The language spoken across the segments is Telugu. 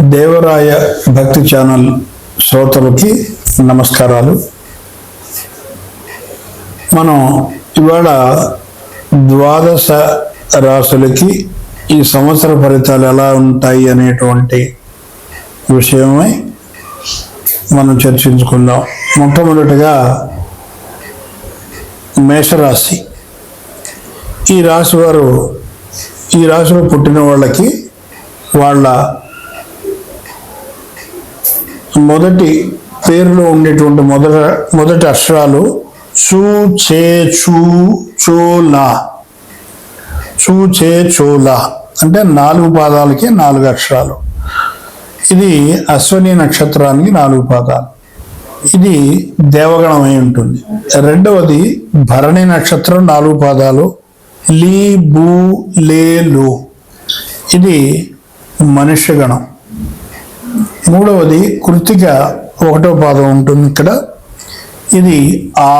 దేవరాయ భక్తి ఛానల్ శ్రోతలకి నమస్కారాలు. మనం ఇవాళ ద్వాదశ రాసులకి ఈ సంవత్సర ఫలితాలు ఎలా ఉంటాయి అనేటువంటి విషయమై మనం చర్చించుకుందాం. మొట్టమొదటిగా మేషరాశి. ఈ రాశి వారు ఈ రాశిలో పుట్టిన వాళ్ళకి వాళ్ళ మొదటి పేరులో ఉండేటువంటి మొదట మొదటి అక్షరాలు చూ చే చూ చోలా చూ చే చోలా అంటే నాలుగు పాదాలకి నాలుగు అక్షరాలు. ఇది అశ్వని నక్షత్రానికి నాలుగు పాదాలు. ఇది దేవగణమై ఉంటుంది. రెండవది భరణి నక్షత్రం నాలుగు పాదాలు. లీ బూ లే లో. ఇది మనుష్యగణం మూడవది కృతిక ఒకటో పాదం ఉంటుంది ఇక్కడ. ఇది ఆ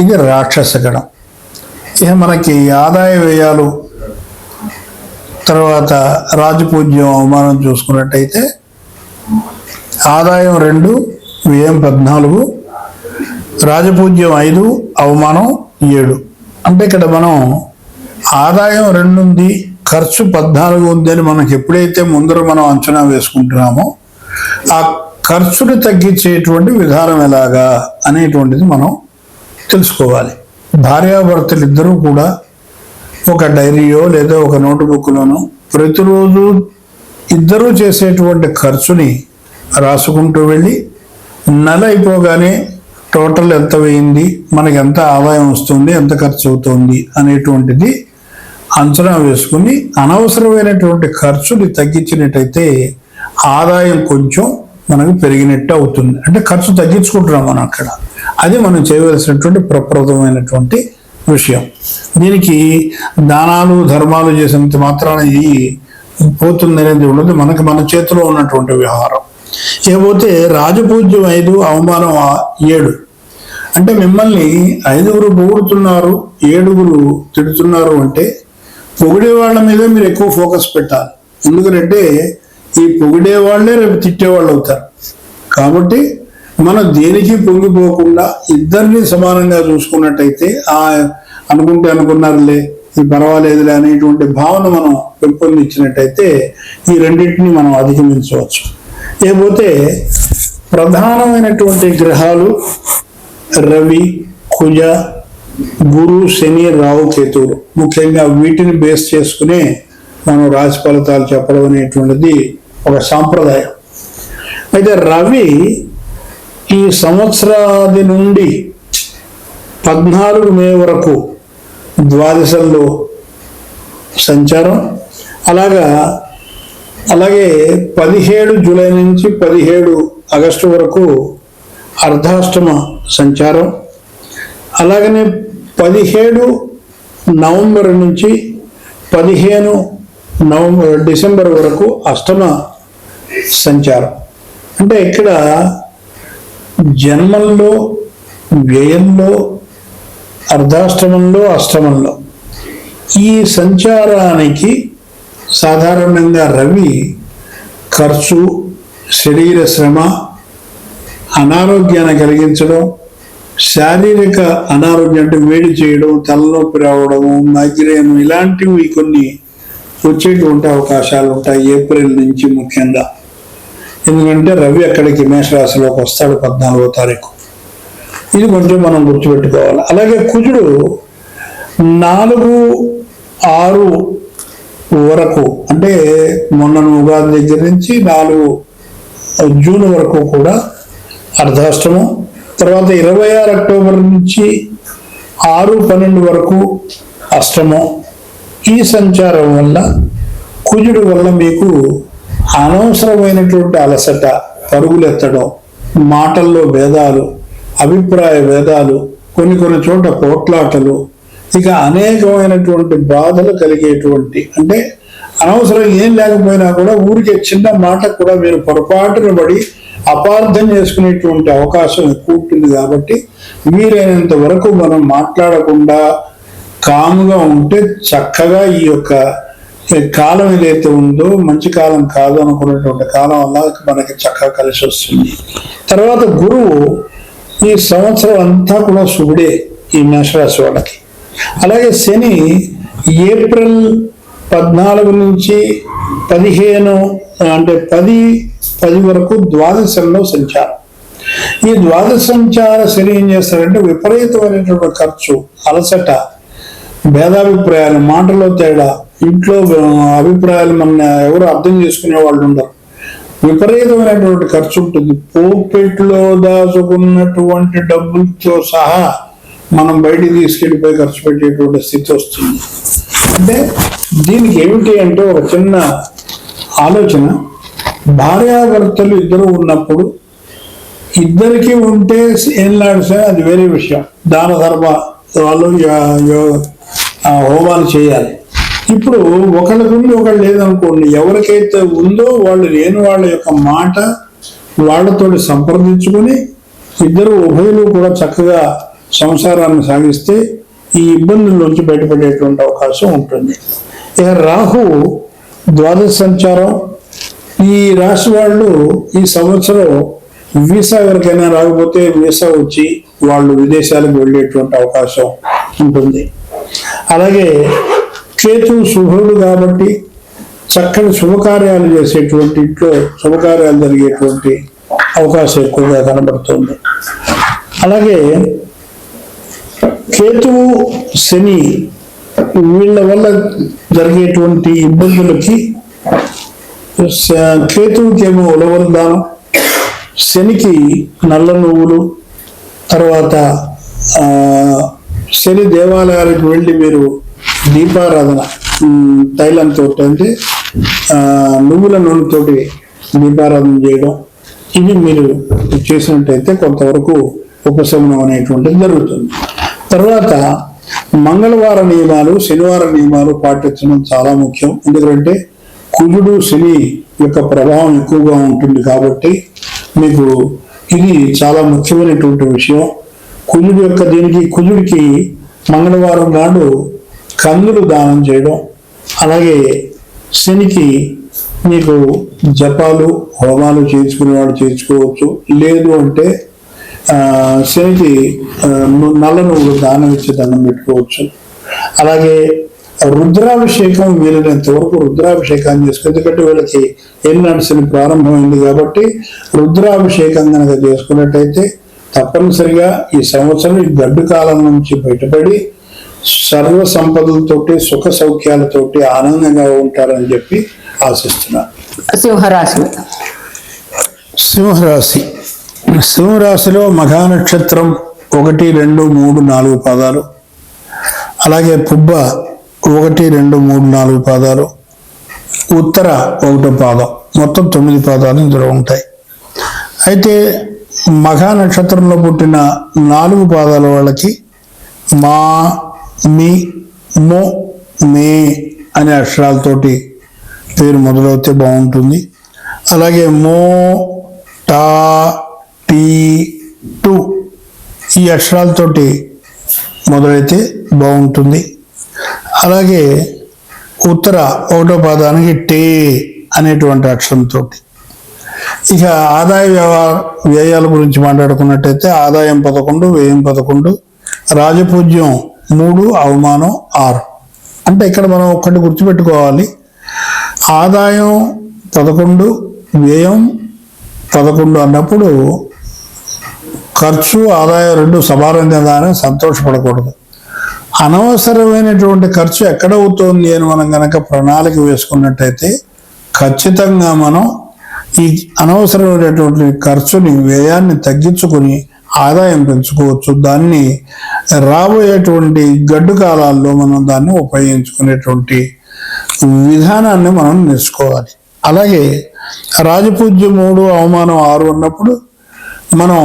ఇది రాక్షస గణం ఇక మనకి ఆదాయ వ్యయాలు తర్వాత రాజపూజ్యం అవమానం చూసుకున్నట్టయితే ఆదాయం రెండు వ్యయం పద్నాలుగు రాజపూజ్యం ఐదు అవమానం ఏడు. అంటే ఇక్కడ మనం ఆదాయం రెండు ఉంది ఖర్చు పద్నాలుగు ఉంది అని ఎప్పుడైతే ముందర మనం అంచనా వేసుకుంటున్నామో ఆ ఖర్చును తగ్గించేటువంటి విధానం ఎలాగా అనేటువంటిది మనం తెలుసుకోవాలి. భార్యాభర్తలు ఇద్దరూ కూడా ఒక డైరీయో లేదా ఒక నోటు బుక్లోనో ప్రతిరోజు ఇద్దరూ చేసేటువంటి ఖర్చుని రాసుకుంటూ వెళ్ళి నెల అయిపోగానే టోటల్ ఎంత వేయింది మనకి ఎంత ఆదాయం వస్తుంది ఎంత ఖర్చు అవుతుంది అనేటువంటిది అంచనా వేసుకుని అనవసరమైనటువంటి ఖర్చుని తగ్గించినట్టయితే ఆదాయం కొంచెం మనకు పెరిగినట్టు అవుతుంది. అంటే ఖర్చు తగ్గించుకుంటున్నాం మనం అక్కడ. అది మనం చేయవలసినటువంటి ప్రప్రదమైనటువంటి విషయం. దీనికి దానాలు ధర్మాలు చేసినంత మాత్రాన ఇది పోతుంది అనేది ఉండదు. మనకి మన చేతిలో ఉన్నటువంటి వ్యవహారం. ఇకపోతే రాజపూజ్యం ఐదు అవమానం ఏడు. అంటే మిమ్మల్ని ఐదుగురు పొగుడుతున్నారు ఏడుగురు తిడుతున్నారు అంటే పొగిడే వాళ్ళ మీద మీరు ఎక్కువ ఫోకస్ పెట్టాలి. ఎందుకంటే ఈ పొగిడే వాళ్ళే రేపు తిట్టేవాళ్ళు అవుతారు. కాబట్టి మనం దేనికి పొంగిపోకుండా ఇద్దరిని సమానంగా చూసుకున్నట్టయితే ఆ అనుకుంటే అనుకున్నారులే ఇది పర్వాలేదులే అనేటువంటి భావన మనం పెంపొందించినట్టయితే ఈ రెండింటిని మనం అధిగమించవచ్చు. లేకపోతే ప్రధానమైనటువంటి గ్రహాలు రవి కుజ గురు శని రావు కేతువులు ముఖ్యంగా వీటిని బేస్ చేసుకునే మనం రాశి ఫలితాలు చెప్పడం అనేటువంటిది ఒక సాంప్రదాయం. అయితే రవి ఈ సంవత్సరాది నుండి పద్నాలుగు మే వరకు ద్వాదశంలో సంచారం. అలాగా అలాగే పదిహేడు జూలై నుంచి పదిహేడు ఆగస్టు వరకు అర్ధాష్టమ సంచారం. అలాగనే పదిహేడు నవంబర్ నుంచి పదిహేను నవంబర్ డిసెంబర్ వరకు అష్టమ సంచారం. అంటే ఇక్కడ జన్మంలో వ్యయంలో అర్ధాష్టమంలో అష్టమంలో ఈ సంచారానికి సాధారణంగా రవి ఖర్చు శరీర శ్రమ అనారోగ్యాన్ని కలిగించడం శారీరక అనారోగ్యం అంటే వేడి చేయడం తలనొప్పి రావడము మైగ్రేన్ ఇలాంటివి కొన్ని వచ్చేటువంటి అవకాశాలు ఉంటాయి ఏప్రిల్ నుంచి ముఖ్యంగా. ఎందుకంటే రవి అక్కడికి మేషరాశిలోకి వస్తాడు పద్నాలుగో తారీఖు. ఇది కొంచెం మనం గుర్తుపెట్టుకోవాలి. అలాగే కుజుడు నాలుగు ఆరు వరకు అంటే మొన్న ఉగాది దగ్గర నుంచి నాలుగు జూన్ వరకు కూడా అర్ధాష్టమం తర్వాత ఇరవై ఆరు అక్టోబర్ నుంచి ఆరు పన్నెండు వరకు అష్టమం. ఈ సంచారం వల్ల కుజుడు వల్ల మీకు అనవసరమైనటువంటి అలసట పరుగులెత్తడం మాటల్లో భేదాలు అభిప్రాయ భేదాలు కొన్ని కొన్ని చోట్ల పోట్లాటలు ఇక అనేకమైనటువంటి బాధలు కలిగేటువంటి అంటే అనవసరం ఏం లేకపోయినా కూడా ఊరికే చిన్న మాట కూడా మీరు పొరపాటున పడి అపార్థం చేసుకునేటువంటి అవకాశం ఎక్కువ ఉంటుంది కాబట్టి వీలైనంత వరకు మనం మాట్లాడకుండా కాముగా ఉంటే చక్కగా ఈ యొక్క కాలం ఏదైతే ఉందో మంచి కాలం కాదు అనుకున్నటువంటి కాలం వల్ల మనకి చక్కగా కలిసి వస్తుంది. తర్వాత గురువు ఈ సంవత్సరం అంతా కూడా శుభుడే ఈ మేషరాశి వాళ్ళకి. అలాగే శని ఏప్రిల్ పద్నాలుగు నుంచి పదిహేను అంటే పది పది వరకు ద్వాదశంలో సంచారం. ఈ ద్వాదశ సంచార శని ఏం చేస్తారంటే విపరీతమైనటువంటి ఖర్చు అలసట భేదాభిప్రాయాలు మాటలో తేడా ఇంట్లో అభిప్రాయాలు మన ఎవరు అర్థం చేసుకునే వాళ్ళు ఉండరు. విపరీతమైనటువంటి ఖర్చు ఉంటుంది. పోపెట్లో దాచుకున్నటువంటి డబ్బులతో సహా మనం బయటికి తీసుకెళ్ళిపోయి ఖర్చు పెట్టేటువంటి స్థితి వస్తుంది. అంటే దీనికి ఏమిటి అంటే ఒక చిన్న ఆలోచన. భార్యాభర్తలు ఇద్దరు ఉన్నప్పుడు ఇద్దరికి ఉంటే ఏం సార్? అది వేరే విషయం. దాన ధర్మ వాళ్ళు యో- హోమాలు చేయాలి. ఇప్పుడు ఒకళ్ళకుండి ఒకళ్ళు లేదనుకోండి ఎవరికైతే ఉందో వాళ్ళు లేని వాళ్ళ యొక్క మాట వాళ్ళతో సంప్రదించుకొని ఇద్దరు ఉభయులు కూడా చక్కగా సంసారాన్ని సాగిస్తే ఈ ఇబ్బందుల నుంచి బయటపడేటువంటి అవకాశం ఉంటుంది. ఇక రాహు ద్వాదశ సంచారం ఈ రాశి వాళ్ళు ఈ సంవత్సరం వీసా ఎవరికైనా రాకపోతే వీసా వచ్చి వాళ్ళు విదేశాలకు వెళ్ళేటువంటి అవకాశం ఉంటుంది. అలాగే కేతు శుభుడు కాబట్టి చక్కని శుభకార్యాలు చేసేటువంటి ఇంట్లో శుభకార్యాలు జరిగేటువంటి అవకాశం ఎక్కువగా కనబడుతుంది. అలాగే కేతువు శని వీళ్ళ వల్ల జరిగేటువంటి ఇబ్బందులకి కేతువుకేమో ఉలవల దానం శనికి నల్ల నువ్వులు తర్వాత శని దేవాలయాలకు వెళ్ళి మీరు దీపారాధన తైలంతో అంటే నువ్వుల నూనెతోటి దీపారాధన చేయడం ఇవి మీరు చేసినట్టయితే కొంతవరకు ఉపశమనం అనేటువంటిది జరుగుతుంది. తర్వాత మంగళవార నియమాలు శనివార నియమాలు పాటించడం చాలా ముఖ్యం. ఎందుకంటే కుజుడు శని యొక్క ప్రభావం ఎక్కువగా ఉంటుంది కాబట్టి మీకు ఇది చాలా ముఖ్యమైనటువంటి విషయం. కుజుడు యొక్క దీనికి కుజుడికి మంగళవారం నాడు కందులు దానం చేయడం అలాగే శనికి మీకు జపాలు హోమాలు చేయించుకునేవాడు చేయించుకోవచ్చు. లేదు అంటే శనికి నల్ల నువ్వులు దానం ఇచ్చి దండం పెట్టుకోవచ్చు. అలాగే రుద్రాభిషేకం వీలైనంత వరకు రుద్రాభిషేకాన్ని చేసుకో ఎందుకంటే వీళ్ళకి శని ప్రారంభమైంది కాబట్టి రుద్రాభిషేకం కనుక చేసుకున్నట్టయితే తప్పనిసరిగా ఈ సంవత్సరం ఈ గడ్డు కాలం నుంచి బయటపడి సర్వ సంపదలతోటి సుఖ సౌఖ్యాలతోటి ఆనందంగా ఉంటారని చెప్పి ఆశిస్తున్నాను సింహరాశి. సింహరాశి. సింహరాశిలో మఘా నక్షత్రం ఒకటి రెండు మూడు నాలుగు పాదాలు. అలాగే పుబ్బ ఒకటి రెండు మూడు నాలుగు పాదాలు. ఉత్తర ఒకటో పాదం. మొత్తం తొమ్మిది పాదాలు ఇందులో ఉంటాయి. అయితే మఘా నక్షత్రంలో పుట్టిన నాలుగు పాదాల వాళ్ళకి మా మీ మో మే అనే అక్షరాలతోటి పేరు మొదలవుతే బాగుంటుంది. అలాగే మో టా టీ టు ఈ అక్షరాలతోటి మొదలైతే బాగుంటుంది. అలాగే ఉత్తర ఒకటో పాదానికి టే అనేటువంటి అక్షరంతో. ఇక ఆదాయ వ్యవహార వ్యయాల గురించి మాట్లాడుకున్నట్టయితే ఆదాయం పదకొండు వ్యయం పదకొండు రాజపూజ్యం మూడు అవమానం ఆరు. అంటే ఇక్కడ మనం ఒక్కటి గుర్తుపెట్టుకోవాలి. ఆదాయం పదకొండు వ్యయం పదకొండు అన్నప్పుడు ఖర్చు ఆదాయం రెండు సమానంగానే సంతోషపడకూడదు. అనవసరమైనటువంటి ఖర్చు ఎక్కడ అవుతోంది అని మనం కనుక ప్రణాళిక వేసుకున్నట్టయితే ఖచ్చితంగా మనం ఈ అనవసరమైనటువంటి ఖర్చుని వ్యయాన్ని తగ్గించుకొని ఆదాయం పెంచుకోవచ్చు. దాన్ని రాబోయేటువంటి గడ్డు కాలాల్లో మనం దాన్ని ఉపయోగించుకునేటువంటి విధానాన్ని మనం నేర్చుకోవాలి. అలాగే రాజపూజ్యం మూడు అవమానం ఆరు ఉన్నప్పుడు మనం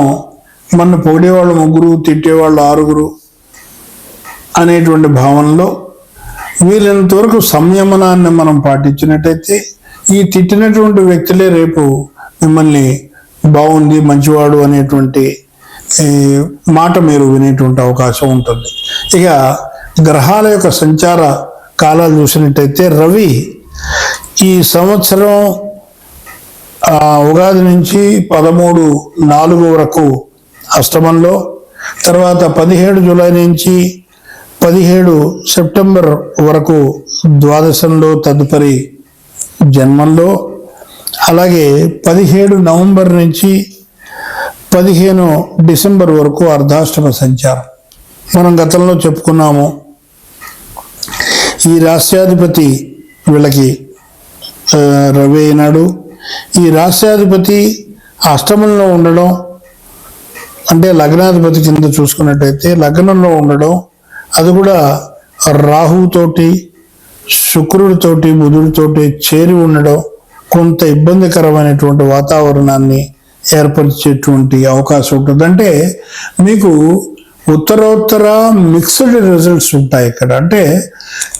మన పొగిడేవాళ్ళు ముగ్గురు తిట్టేవాళ్ళు ఆరుగురు అనేటువంటి భావనలో వీలైనంత వరకు సంయమనాన్ని మనం పాటించినట్టయితే ఈ తిట్టినటువంటి వ్యక్తులే రేపు మిమ్మల్ని బాగుంది మంచివాడు అనేటువంటి ఈ, మాట మీరు వినేటువంటి అవకాశం ఉంటుంది. ఇక గ్రహాల యొక్క సంచార కాలాలు చూసినట్టయితే రవి ఈ సంవత్సరం ఆ, ఉగాది నుంచి పదమూడు నాలుగు వరకు అష్టమంలో తర్వాత పదిహేడు జూలై నుంచి పదిహేడు సెప్టెంబర్ వరకు ద్వాదశంలో తదుపరి జన్మంలో అలాగే పదిహేడు నవంబర్ నుంచి పదిహేను డిసెంబర్ వరకు అర్ధాష్టమ సంచారం. మనం గతంలో చెప్పుకున్నాము ఈ రాష్ట్రాధిపతి వీళ్ళకి రవి అయినాడు. ఈ రాష్ట్రాధిపతి అష్టమంలో ఉండడం అంటే లగ్నాధిపతి కింద చూసుకున్నట్టయితే లగ్నంలో ఉండడం అది కూడా రాహుతోటి శుక్రుడితోటి బుధుడితోటి చేరి ఉండడం కొంత ఇబ్బందికరమైనటువంటి వాతావరణాన్ని ఏర్పరిచేటువంటి అవకాశం ఉంటుంది. అంటే మీకు ఉత్తరోత్తర మిక్స్డ్ రిజల్ట్స్ ఉంటాయి ఇక్కడ. అంటే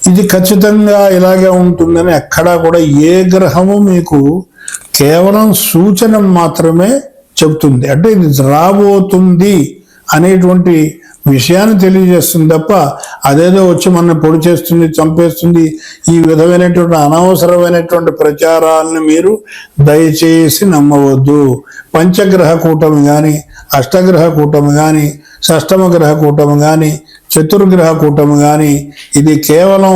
ఇది ఖచ్చితంగా ఇలాగే ఉంటుందని ఎక్కడా కూడా ఏ గ్రహము మీకు కేవలం సూచన మాత్రమే చెప్తుంది అంటే ఇది రాబోతుంది అనేటువంటి విషయాన్ని తెలియజేస్తుంది తప్ప అదేదో వచ్చి మన పొడి చేస్తుంది చంపేస్తుంది. ఈ విధమైనటువంటి అనవసరమైనటువంటి ప్రచారాలను మీరు దయచేసి నమ్మవద్దు. పంచగ్రహ కూటమి కానీ అష్టగ్రహ కూటమి కానీ షష్టమ గ్రహ కూటమి కానీ చతుర్గ్రహ కూటమి కానీ ఇది కేవలం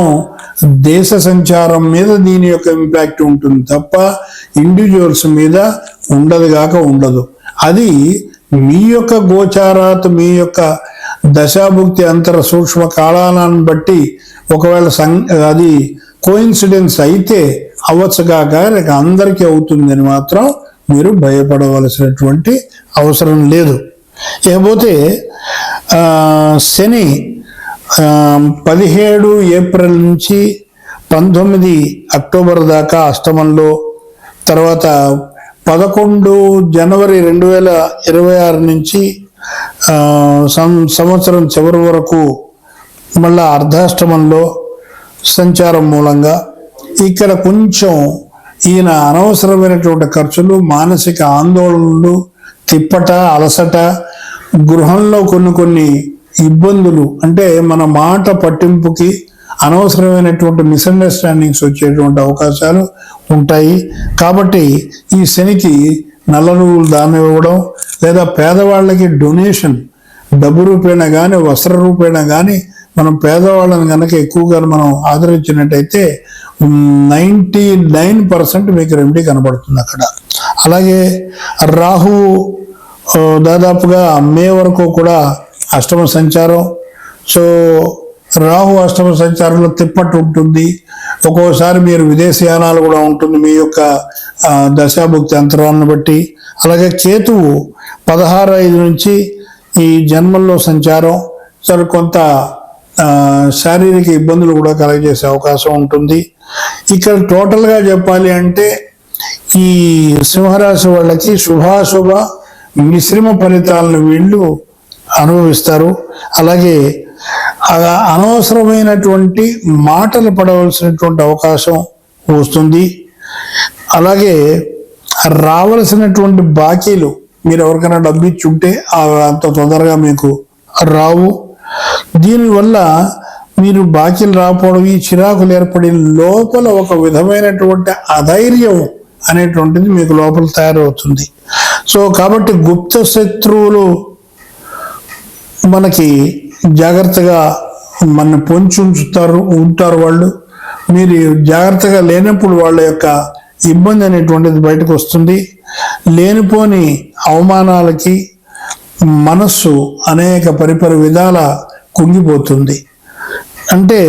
దేశ సంచారం మీద దీని యొక్క ఇంపాక్ట్ ఉంటుంది తప్ప ఇండివిజువల్స్ మీద ఉండదు కాక ఉండదు. అది మీ యొక్క గోచారాత్ మీ యొక్క దశాభుక్తి అంతర సూక్ష్మ కాలాలను బట్టి ఒకవేళ సం అది కోయిన్సిడెన్స్ అయితే అవ్వచ్చు కాక లేక అందరికీ అవుతుందని మాత్రం మీరు భయపడవలసినటువంటి అవసరం లేదు. ఇకపోతే శని పదిహేడు ఏప్రిల్ నుంచి పంతొమ్మిది అక్టోబర్ దాకా అష్టమంలో తర్వాత పదకొండు జనవరి రెండు వేల ఇరవై ఆరు నుంచి సంవత్సరం చివరి వరకు మళ్ళా అర్ధాష్టమంలో సంచారం మూలంగా ఇక్కడ కొంచెం ఈయన అనవసరమైనటువంటి ఖర్చులు మానసిక ఆందోళనలు తిప్పట అలసట గృహంలో కొన్ని కొన్ని ఇబ్బందులు అంటే మన మాట పట్టింపుకి అనవసరమైనటువంటి మిస్అండర్స్టాండింగ్స్ వచ్చేటువంటి అవకాశాలు ఉంటాయి. కాబట్టి ఈ శనికి నల్ల నువ్వులు దానం ఇవ్వడం లేదా పేదవాళ్ళకి డొనేషన్ డబ్బు రూపేణ కానీ వస్త్ర రూపేణ కానీ మనం పేదవాళ్ళని కనుక ఎక్కువగా మనం ఆదరించినట్టయితే నైంటీ నైన్ పర్సెంట్ మీకు రెమెడీ కనబడుతుంది అక్కడ. అలాగే రాహు దాదాపుగా మే వరకు కూడా అష్టమ సంచారం. సో రాహు అష్టమ సంచారంలో తిప్పట్టు ఉంటుంది. ఒక్కోసారి మీరు విదేశీయానాలు కూడా ఉంటుంది మీ యొక్క దశాభుక్తి అంతరాలను బట్టి. అలాగే కేతువు పదహారు ఐదు నుంచి ఈ జన్మల్లో సంచారం. సరే కొంత శారీరక ఇబ్బందులు కూడా కలగజేసే అవకాశం ఉంటుంది. ఇక్కడ టోటల్గా చెప్పాలి అంటే ఈ సింహరాశి వాళ్ళకి శుభాశుభ మిశ్రమ ఫలితాలను వీళ్ళు అనుభవిస్తారు. అలాగే అనవసరమైనటువంటి మాటలు పడవలసినటువంటి అవకాశం వస్తుంది. అలాగే రావలసినటువంటి బాకీలు మీరు ఎవరికైనా డబ్బు ఇచ్చి ఉంటే అవి అంత తొందరగా మీకు రావు. దీనివల్ల మీరు బాకీలు రాకపోవడం ఈ చిరాకులు ఏర్పడి లోపల ఒక విధమైనటువంటి అధైర్యం అనేటువంటిది మీకు లోపల తయారవుతుంది. సో కాబట్టి గుప్త శత్రువులు మనకి జాగ్రత్తగా మన పొంచి ఉంచుతారు ఉంటారు వాళ్ళు. మీరు జాగ్రత్తగా లేనప్పుడు వాళ్ళ యొక్క ఇబ్బంది అనేటువంటిది బయటకు వస్తుంది. లేనిపోని అవమానాలకి మనస్సు అనేక పరిపరి విధాల కుంగిపోతుంది. అంటే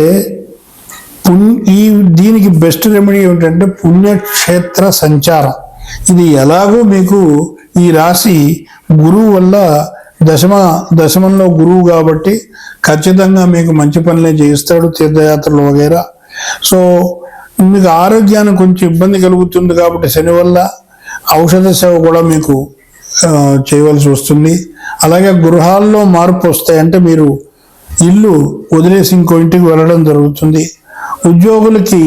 ఈ దీనికి బెస్ట్ రెమెడీ ఏమిటంటే పుణ్యక్షేత్ర సంచారం. ఇది ఎలాగో మీకు ఈ రాశి గురువు వల్ల దశమ దశమంలో గురువు కాబట్టి ఖచ్చితంగా మీకు మంచి పనులే చేయిస్తాడు తీర్థయాత్రలు వగైరా. సో మీకు ఆరోగ్యానికి కొంచెం ఇబ్బంది కలుగుతుంది కాబట్టి శని వల్ల ఔషధ సేవ కూడా మీకు చేయవలసి వస్తుంది. అలాగే గృహాల్లో మార్పు వస్తాయి. అంటే మీరు ఇల్లు వదిలేసి ఇంకో ఇంటికి వెళ్ళడం జరుగుతుంది. ఉద్యోగులకి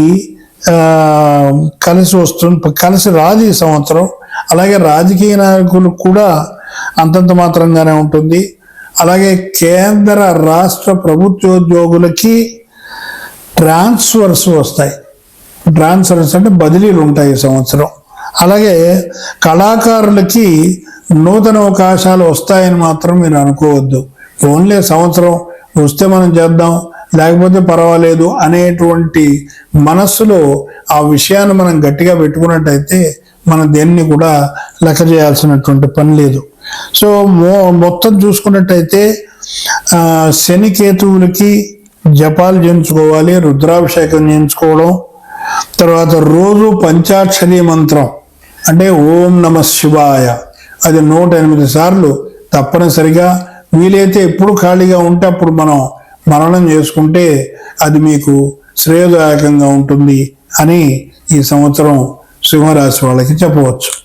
కలిసి వస్తుంది. కలిసి రాదు ఈ సంవత్సరం. అలాగే రాజకీయ నాయకులకు కూడా అంతంత మాత్రంగానే ఉంటుంది. అలాగే కేంద్ర రాష్ట్ర ప్రభుత్వోద్యోగులకి ట్రాన్స్ఫర్స్ వస్తాయి. ట్రాన్స్ఫర్స్ అంటే బదిలీలు ఉంటాయి ఈ సంవత్సరం. అలాగే కళాకారులకి నూతన అవకాశాలు వస్తాయని మాత్రం మీరు అనుకోవద్దు. ఓన్లీ సంవత్సరం వస్తే మనం చేద్దాం లేకపోతే పర్వాలేదు అనేటువంటి మనస్సులో ఆ విషయాన్ని మనం గట్టిగా పెట్టుకున్నట్టయితే మనం దేన్ని కూడా లెక్క చేయాల్సినటువంటి పని లేదు. సో మో మొత్తం చూసుకున్నట్టయితే శనికేతువులకి జపాలు చేయించుకోవాలి రుద్రాభిషేకం చేయించుకోవడం తర్వాత రోజు పంచాక్షరి మంత్రం. అంటే ఓం నమ శివాయ. అది నూట ఎనిమిది సార్లు తప్పనిసరిగా వీలైతే ఎప్పుడు ఖాళీగా ఉంటే అప్పుడు మనం మరణం చేసుకుంటే అది మీకు శ్రేయదాయకంగా ఉంటుంది అని ఈ సంవత్సరం సింహరాశి వాళ్ళకి చెప్పవచ్చు.